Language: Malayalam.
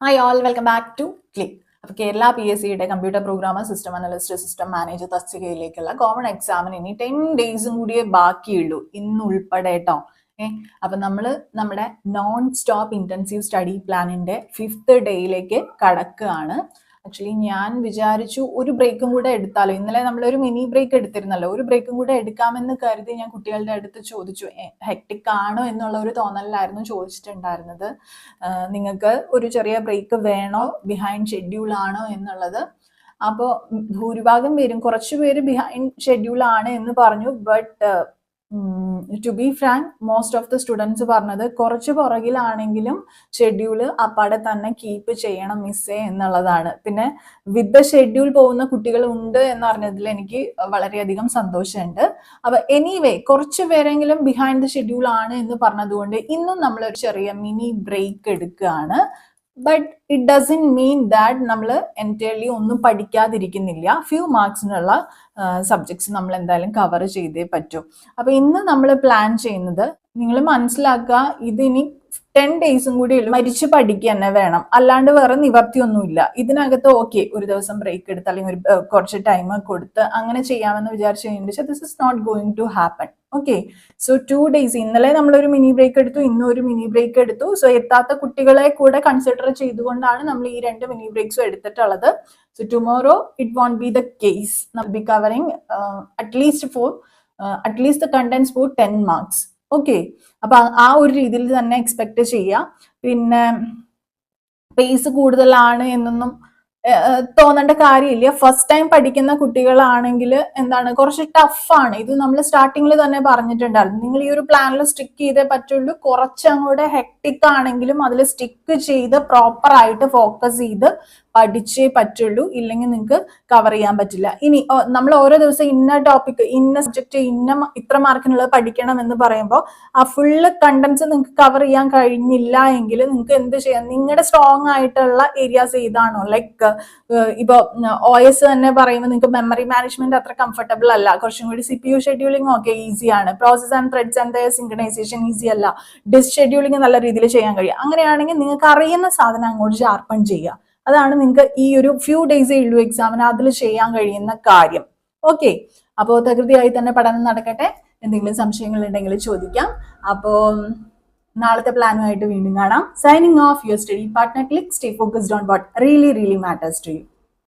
Hi all welcome back to Click അപ്പോൾ കേരള പി എസ് സിയുടെ computer programmer system analyst system manager തസ്തികയിലേക്കുള്ള common എക്സാമിന് ഇനി ടെൻ ഡേയ്സും കൂടിയേ ബാക്കിയുള്ളൂ. ഇന്നുൾപ്പെടെ കേട്ടോ ഏ അപ്പം നമ്മൾ നമ്മുടെ നോൺ സ്റ്റോപ്പ് ഇന്റൻസീവ് സ്റ്റഡി പ്ലാനിന്റെ ഫിഫ്ത്ത് ഡേയിലേക്ക് കടക്കുകയാണ്. ആക്ച്വലി ഞാൻ വിചാരിച്ചു ഒരു ബ്രേക്കും കൂടെ എടുത്താലോ? ഇന്നലെ നമ്മളൊരു മിനി ബ്രേക്ക് എടുത്തിരുന്നല്ലോ. ഒരു ബ്രേക്കും കൂടെ എടുക്കാമെന്ന് കരുതി ഞാൻ കുട്ടികളുടെ അടുത്ത് ചോദിച്ചു. ഹെക്ടിക് ആണോ എന്നുള്ള ഒരു തോന്നലിലായിരുന്നു ചോദിച്ചിട്ടുണ്ടായിരുന്നത്. നിങ്ങൾക്ക് ഒരു ചെറിയ ബ്രേക്ക് വേണോ? ബിഹൈൻഡ് ഷെഡ്യൂൾ ആണോ എന്നുള്ളത്. അപ്പോൾ ഭൂരിഭാഗം പേരും കുറച്ച് പേര് ബിഹൈൻഡ് ഷെഡ്യൂൾ ആണ് എന്ന് പറഞ്ഞു. But to be frank most of the students പറഞ്ഞത് കുറച്ച് പുറകിലാണെങ്കിലും ഷെഡ്യൂൾ അപ്പാടെ തന്നെ കീപ്പ് ചെയ്യണം മിസ്സേ എന്നുള്ളതാണ്. പിന്നെ വിത്ത് ദ ഷെഡ്യൂൾ പോകുന്ന കുട്ടികൾ ഉണ്ട് എന്ന് പറഞ്ഞതിൽ എനിക്ക് വളരെയധികം സന്തോഷമുണ്ട്. അപ്പൊ എനിവേ കുറച്ച് പേരെങ്കിലും ബിഹൈൻഡ് ദ ഷെഡ്യൂൾ ആണ് എന്ന് പറഞ്ഞതുകൊണ്ട് ഇന്നും നമ്മൾ ഒരു ചെറിയ മിനി ബ്രേക്ക് എടുക്കുകയാണ്. But it doesn't mean that നമ്മൾ എന്റയർലി ഒന്നും പഠിക്കാതിരിക്കുന്നില്ല. ഫ്യൂ മാർക്സിനുള്ള സബ്ജക്ട്സ് നമ്മൾ എന്തായാലും കവർ ചെയ്തേ പറ്റൂ. അപ്പോൾ ഇന്ന് നമ്മൾ പ്ലാൻ ചെയ്യുന്നത് നിങ്ങൾ മനസ്സിലാക്കുക ഇതിനി ടെൻ ഡേയ്സും കൂടി മരിച്ച് പഠിക്കുക തന്നെ വേണം. അല്ലാണ്ട് വേറെ നിവർത്തിയൊന്നുമില്ല ഇതിനകത്ത് ഓക്കെ ഒരു ദിവസം ബ്രേക്ക് എടുത്ത് അല്ലെങ്കിൽ ഒരു കുറച്ച് ടൈം കൊടുത്ത് അങ്ങനെ ചെയ്യാമെന്ന് വിചാരിച്ചു കഴിഞ്ഞാൽ this is not going to happen okay so two days ഇന്നലെ നമ്മളൊരു മിനി ബ്രേക്ക് എടുത്തു. ഇന്നും ഒരു മിനി ബ്രേക്ക് എടുത്തു. സോ എത്താത്ത കുട്ടികളെ കൂടെ കൺസിഡർ ചെയ്തുകൊണ്ടാണ് നമ്മൾ ഈ രണ്ട് മിനി ബ്രേക്സും എടുത്തിട്ടുള്ളത്. So tomorrow it won't be the case be covering at least four at least the contents for ten marks okay അപ്പൊ ആ- ഒരു രീതിയിൽ തന്നെ എക്സ്പെക്ട് ചെയ്യാം. പിന്നെ പേസ് കൂടുതലാണ് എന്നൊന്നും തോന്നേണ്ട കാര്യമില്ല. ഫസ്റ്റ് ടൈം പഠിക്കുന്ന കുട്ടികളാണെങ്കിൽ എന്താണ് കുറച്ച് ടഫാണ് ഇത് നമ്മൾ സ്റ്റാർട്ടിങ്ങിൽ തന്നെ പറഞ്ഞിട്ടുണ്ടായിരുന്നു. നിങ്ങൾ ഈ ഒരു പ്ലാനിൽ സ്റ്റിക്ക് ചെയ്തേ പറ്റുള്ളൂ. കുറച്ചങ്ങോട്ട് ഹെക്ടിക് ആണെങ്കിലും അതിൽ സ്റ്റിക്ക് ചെയ്ത് പ്രോപ്പർ ആയിട്ട് ഫോക്കസ് ചെയ്ത് പഠിച്ചേ പറ്റുള്ളൂ. ഇല്ലെങ്കിൽ നിങ്ങൾക്ക് കവർ ചെയ്യാൻ പറ്റില്ല. ഇനി നമ്മൾ ഓരോ ദിവസം ഇന്ന ടോപ്പിക് ഇന്ന സബ്ജക്ട് ഇന്ന ഇത്ര മാർക്കിനുള്ളത് പഠിക്കണം എന്ന് പറയുമ്പോൾ ആ ഫുള്ള് കണ്ടൻസ് നിങ്ങൾക്ക് കവർ ചെയ്യാൻ കഴിഞ്ഞില്ല എങ്കിൽ നിങ്ങൾക്ക് എന്ത് ചെയ്യാം? നിങ്ങളുടെ സ്ട്രോങ് ആയിട്ടുള്ള ഏരിയാസ് ഏതാണോ? ലൈക്ക് ഇപ്പൊ ഒ എസ് തന്നെ പറയുമ്പോൾ നിങ്ങൾക്ക് മെമ്മറി മാനേജ്മെന്റ് അത്ര കംഫർട്ടബിൾ അല്ല. കുറച്ചും കൂടി സി പി യു ഷെഡ്യൂളിംഗ് ഒക്കെ ഈസിയാണ് process and threads and synchronisation easy അല്ല. ഡിസ് ഷെഡ്യൂളിംഗ് നല്ല രീതിയിൽ ചെയ്യാൻ കഴിയും. അങ്ങനെയാണെങ്കിൽ നിങ്ങൾക്ക് അറിയുന്ന സാധനം അങ്ങോട്ട് ജാർപ്പൺ ചെയ്യുക. അതാണ് നിങ്ങൾക്ക് ഈ ഒരു ഫ്യൂ ഡേയ്സേ ഉള്ളൂ എക്സാമിന് അതിൽ ചെയ്യാൻ കഴിയുന്ന കാര്യം. ഓക്കെ അപ്പോൾ തകൃതിയായി തന്നെ പഠനം നടക്കട്ടെ. എന്തെങ്കിലും സംശയങ്ങൾ ഉണ്ടെങ്കിൽ ചോദിക്കാം. അപ്പോൾ നാളത്തെ പ്ലാനുമായിട്ട് വീണ്ടും കാണാം. Signing off your study partner Click stay focused on what really really matters to you